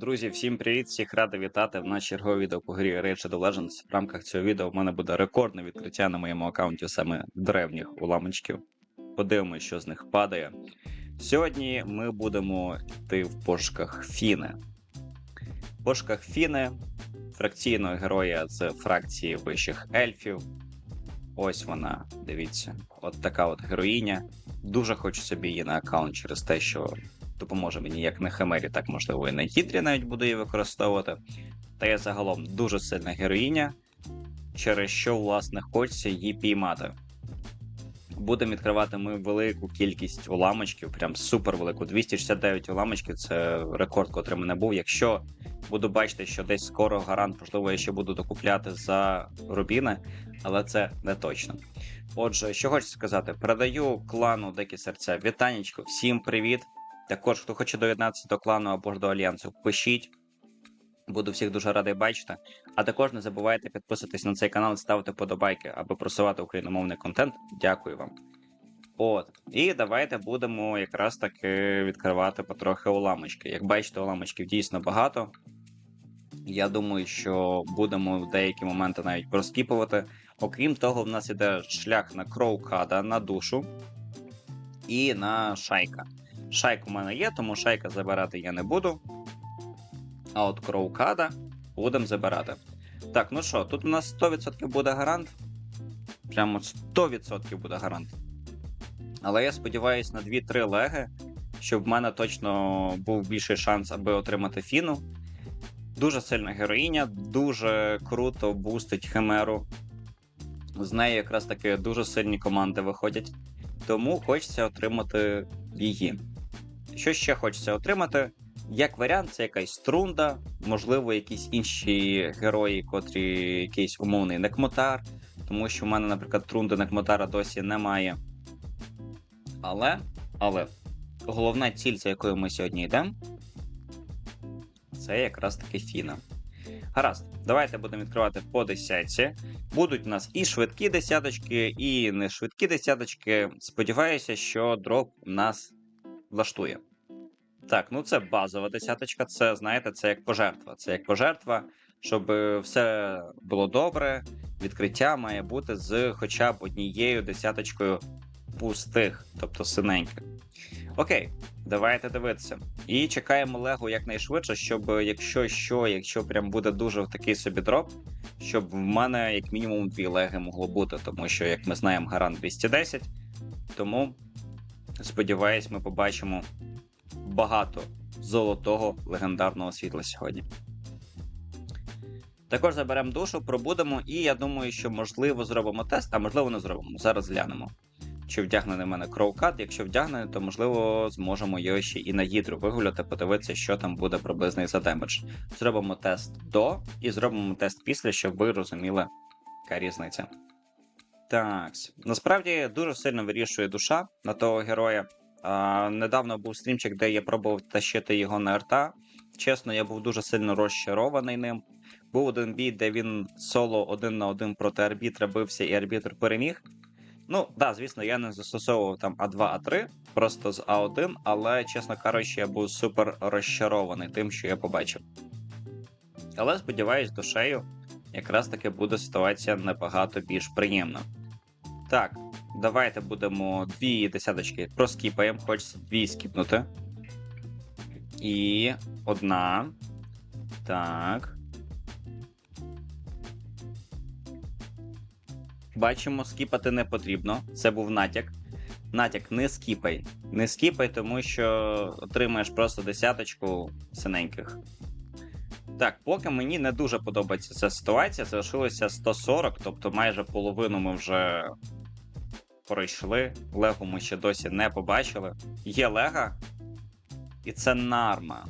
Друзі, всім привіт! Всіх радий вітати в нас чергове відео по грі Rage Legends. В рамках цього відео в мене буде рекордне відкриття на моєму аккаунті саме древніх уламочків. Подивимось, що з них падає. Сьогодні ми будемо йти в пошуках Фіни. В пошуках Фіни, фракційного героя з фракції вищих ельфів. Ось вона, дивіться, от така от героїня. Дуже хочу собі її на аккаунт через те, що допоможе мені як на Химері, так можливо і на Гідрі навіть буду її використовувати. Та я загалом дуже сильна героїня, через що, власне, хочеться її піймати. Будемо відкривати ми велику кількість уламочків, прям супер велику. 269 уламочків це рекорд, котрий мене був. Якщо буду бачити, що десь скоро гарант, можливо, я ще буду докупляти за рубіни, але це не точно. Отже, що хочу сказати, передаю клану Дикі Серця вітанечко, всім привіт. Також, хто хоче доєднатися до клану або ж до альянсу, пишіть. Буду всіх дуже радий бачити. А також не забувайте підписатись на цей канал і ставити подобайки, аби просувати україномовний контент. Дякую вам. От. І давайте будемо якраз таки відкривати потрохи уламочки. Як бачите, уламочків дійсно багато. Я думаю, що будемо в деякі моменти навіть проскіпувати. Окрім того, в нас іде шлях на кроукада, на душу і на шайка. Шайк у мене є, тому шайка забирати я не буду. А от кроукада будемо забирати. Так, ну що, тут у нас 100% буде гарант. Прямо 100% буде гарант. Але я сподіваюся на 2-3 леги, щоб в мене точно був більший шанс, аби отримати фіну. Дуже сильна героїня, дуже круто бустить Химеру. З нею якраз таки дуже сильні команди виходять. Тому хочеться отримати її. Що ще хочеться отримати? Як варіант, це якась струнда, можливо, якісь інші герої, котрі якийсь умовний некмотар, тому що в мене, наприклад, трунди некмотара досі немає. Але, але, головна ціль, за якою ми сьогодні йдемо, це якраз таки Фіна. Гаразд, давайте будемо відкривати по десятці. Будуть у нас і швидкі десяточки, і не швидкі десяточки. Сподіваюся, що дроп нас влаштує. Так, ну це базова десяточка, це, знаєте, це як пожертва. Це як пожертва, щоб все було добре. Відкриття має бути з хоча б однією десяточкою пустих, тобто синеньких. Окей, давайте дивитися. І чекаємо Лего якнайшвидше, щоб якщо що, якщо прям буде дуже такий собі дроп, щоб в мене як мінімум дві леги могло бути, тому що, як ми знаємо, гарант 210. Тому сподіваюсь, ми побачимо багато золотого легендарного світла сьогодні. Також заберемо душу, пробудемо, і я думаю, що можливо зробимо тест, а можливо не зробимо. Зараз глянемо. Чи вдягнений в мене кроукат. Якщо вдягнений, то можливо зможемо його ще і на гідру вигуляти, подивитися, що там буде приблизний за демедж. Зробимо тест до і зробимо тест після, щоб ви розуміли, яка різниця. Так, насправді дуже сильно вирішує душа на того героя. Недавно був стрімчик, де я пробував тащити його на арта. Чесно, я був дуже сильно розчарований ним. Був один бій, де він соло один на один проти арбітра бився, і арбітр переміг. Ну, так, да, звісно, я не застосовував там А2, А3, просто з А1, але, чесно кажучи, я був супер розчарований тим, що я побачив. Але сподіваюсь, душею якраз таки буде ситуація набагато більш приємна. Так, давайте будемо дві десяточки проскіпаємо, хочеться дві скіпнути. І одна. Так. Бачимо, скіпати не потрібно. Це був натяк. Натяк, не скіпай. Не скіпай, тому що отримаєш просто десяточку синеньких. Так, поки мені не дуже подобається ця ситуація. Залишилося 140, тобто майже половину ми вже пройшли. Лего ми ще досі не побачили. Є Лега, і це Нарма.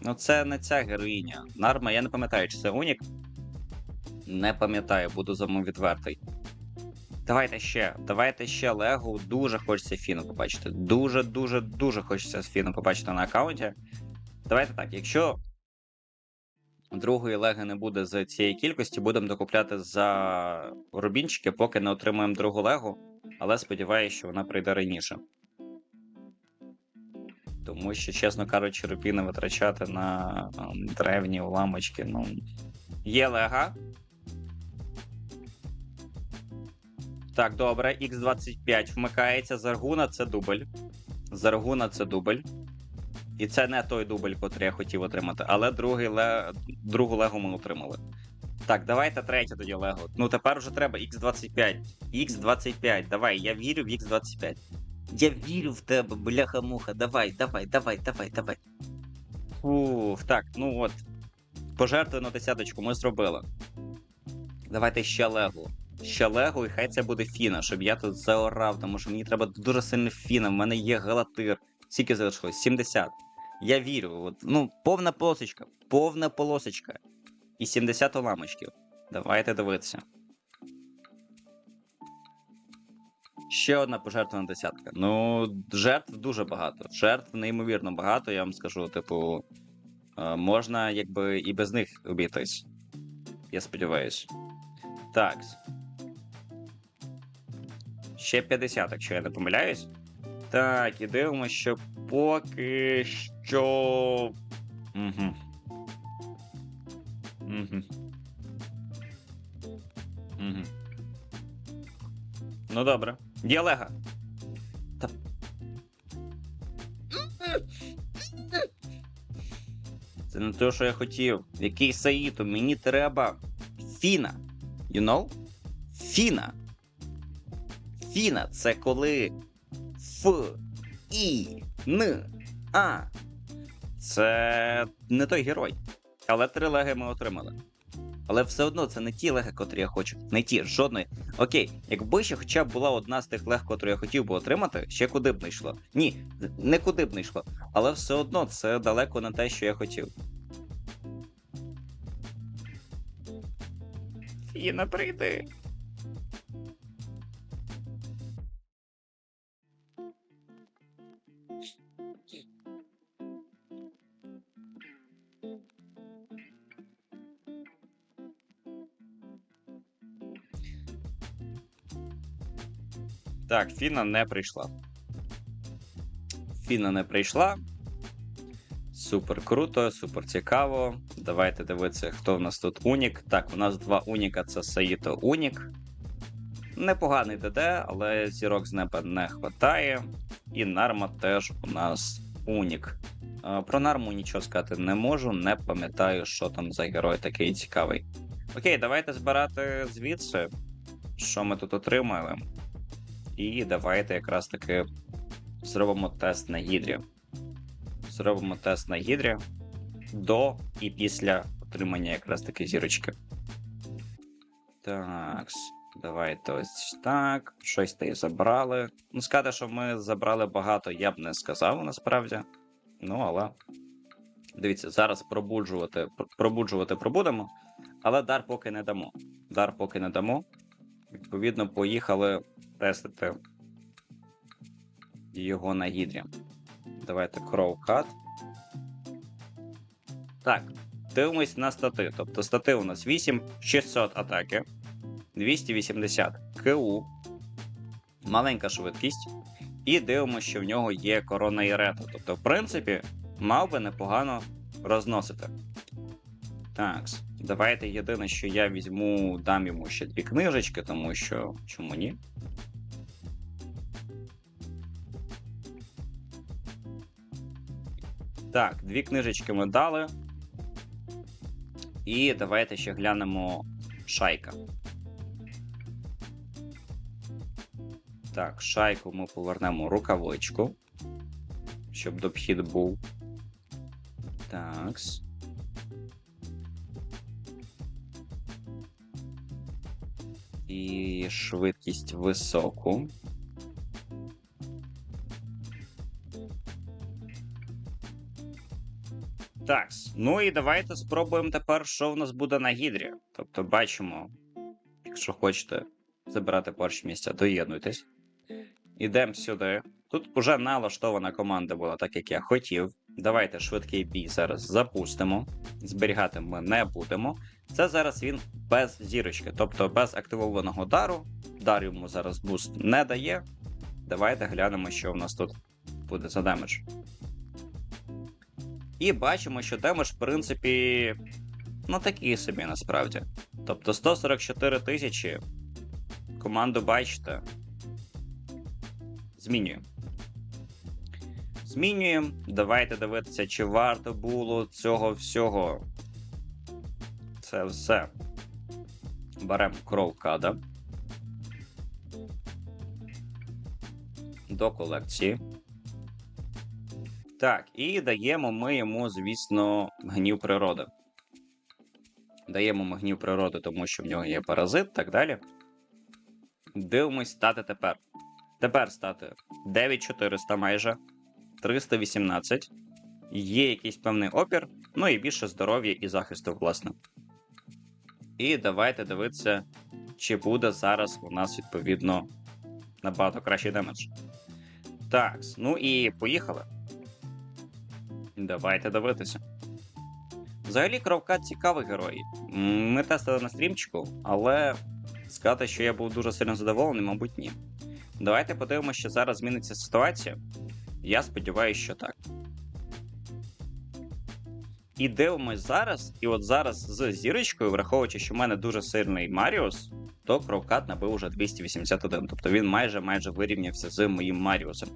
Ну, це не ця героїня. Нарма, я не пам'ятаю, чи це Унік. Не пам'ятаю, буду за мною відвертий. Давайте ще. Давайте ще Лего. Дуже хочеться Фіну побачити. Дуже-дуже дуже хочеться Фіну побачити на аккаунті. Давайте так, якщо другої леги не буде з цієї кількості, будемо докупляти за рубінчики, поки не отримаємо другу легу. Але сподіваюся, що вона прийде раніше. Тому що, чесно кажучи, рупіни витрачати на ем, древні уламочки, ну. Є лега. Так, добре, Х25 вмикається. Заргуна це дубль. Заргуна це дубль. І це не той дубль, котрий я хотів отримати, але другий ле... другу легу ми отримали. Так, давайте третє тоді лего. Ну тепер вже треба Х25. Х25, давай, я вірю в Х25. Я вірю в тебе, бляха-муха. Давай, давай, давай, давай, давай. Уф, так, ну от. Пожертву на десяточку ми зробили. Давайте ще легу. Ще легу, і хай це буде фіна, щоб я тут заорав, тому що мені треба дуже сильно фіна. В мене є галатир. Скільки залишилось? 70. Я вірю. От, ну, повна полосочка. Повна полосочка. І 70 уламочків. Давайте дивитися. Ще одна пожертвована десятка. Ну, жертв дуже багато. Жертв неймовірно багато, я вам скажу. Типу, е, можна якби і без них обійтись. Я сподіваюсь. Так. Ще 50, якщо я не помиляюсь. Так, і дивимося, що поки що. Угу. Угу. Угу. Ну добре. Є Лега. Та... Це не те, що я хотів. Який Саїто? Мені треба Фіна. You know? Фіна. Фіна це коли Ф, І, Н, А. Це не той герой. Але три леги ми отримали. Але все одно це не ті леги, котрі я хочу. Не ті, жодної. Окей, якби ще хоча б була одна з тих лег, котру я хотів би отримати, ще куди б не йшло. Ні, не куди б не йшло. Але все одно це далеко не те, що я хотів. Фіна, прийди. Так, Фіна не прийшла. Фіна не прийшла. Супер круто, супер цікаво. Давайте дивитися, хто в нас тут Унік. Так, у нас два Уніка це Саїто Унік. Непоганий ДД, але зірок з неба не хватає. І Нарма теж у нас Унік. Е, Про Нарму нічого сказати не можу, не пам'ятаю, що там за герой такий цікавий. Окей, давайте збирати звідси, що ми тут отримали. І давайте якраз таки зробимо тест на гідрі. Зробимо тест на гідрі до і після отримання якраз таки зірочки. Так, давайте ось так. Щось та й забрали. Ну, сказати, що ми забрали багато, я б не сказав насправді. Ну, але. Дивіться, зараз пробуджувати, пробуджувати пробудемо, але дар поки не дамо. Дар поки не дамо. Відповідно, поїхали тестити його на гідрі. Давайте Crow. Так, дивимось на стати. Тобто стати у нас 8600 атаки, 280 КУ, маленька швидкість. І дивимося, що в нього є корона і рета. Тобто, в принципі, мав би непогано розносити. Так, давайте єдине, що я візьму, дам йому ще дві книжечки, тому що чому ні? Так, дві книжечки ми дали. І давайте ще глянемо шайка. Так, шайку ми повернемо рукавичку, щоб допхід був. Такс. І швидкість високу. Так, ну і давайте спробуємо тепер, що в нас буде на гідрі. Тобто бачимо, якщо хочете забирати перші місця, доєднуйтесь. Ідемо сюди. Тут вже налаштована команда була так, як я хотів. Давайте швидкий бій зараз запустимо. Зберігати ми не будемо. Це зараз він без зірочки, тобто без активованого дару. Дар йому зараз буст не дає. Давайте глянемо, що в нас тут буде за демедж. І бачимо, що демедж, в принципі, ну такий собі насправді. Тобто 144 тисячі. Команду бачите. Змінюємо. Змінюємо. Давайте дивитися, чи варто було цього всього. Це все. Беремо кровкада. До колекції. Так, і даємо ми йому, звісно, гнів природи. Даємо ми гнів природи, тому що в нього є паразит, так далі. Дивимось стати тепер. Тепер стати 9400 майже. 318. Є якийсь певний опір, ну і більше здоров'я і захисту, власне. І давайте дивитися, чи буде зараз у нас відповідно набагато кращий демедж. Так, ну і поїхали. Давайте дивитися. Взагалі, Кровкат цікавий герой. Ми тестили на стрімчику, але сказати, що я був дуже сильно задоволений, мабуть, ні. Давайте подивимося, що зараз зміниться ситуація. Я сподіваюся, що так. І дивимось зараз, і от зараз з зірочкою, враховуючи, що в мене дуже сильний Маріус, то Кровкат набив уже 281. Тобто він майже майже вирівнявся з моїм Маріусом.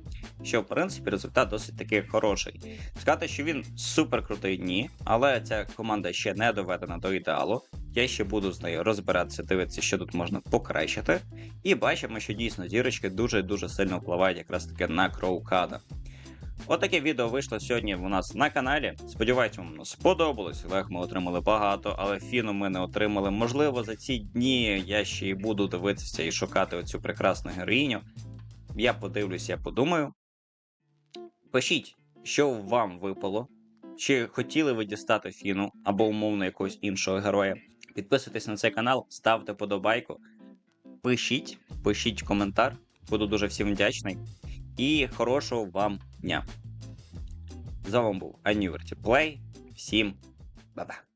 Що, в принципі, результат досить таки хороший. Сказати, що він супер крутий, ні, але ця команда ще не доведена до ідеалу. Я ще буду з нею розбиратися, дивитися, що тут можна покращити. І бачимо, що дійсно зірочки дуже-дуже сильно впливають якраз таки на Кроукада. Отаке відео вийшло сьогодні у нас на каналі. Сподіваюсь, вам сподобалось. Лег ми отримали багато, але фіну ми не отримали. Можливо, за ці дні я ще й буду дивитися і шукати оцю прекрасну героїню. Я подивлюсь, я подумаю. Пишіть, що вам випало. Чи хотіли ви дістати фіну або умовно якогось іншого героя. Підписуйтесь на цей канал, ставте подобайку. Пишіть, пишіть коментар. Буду дуже всім вдячний. І хорошого вам дня. З вами був Анюверті Плей. Всім ба-ба.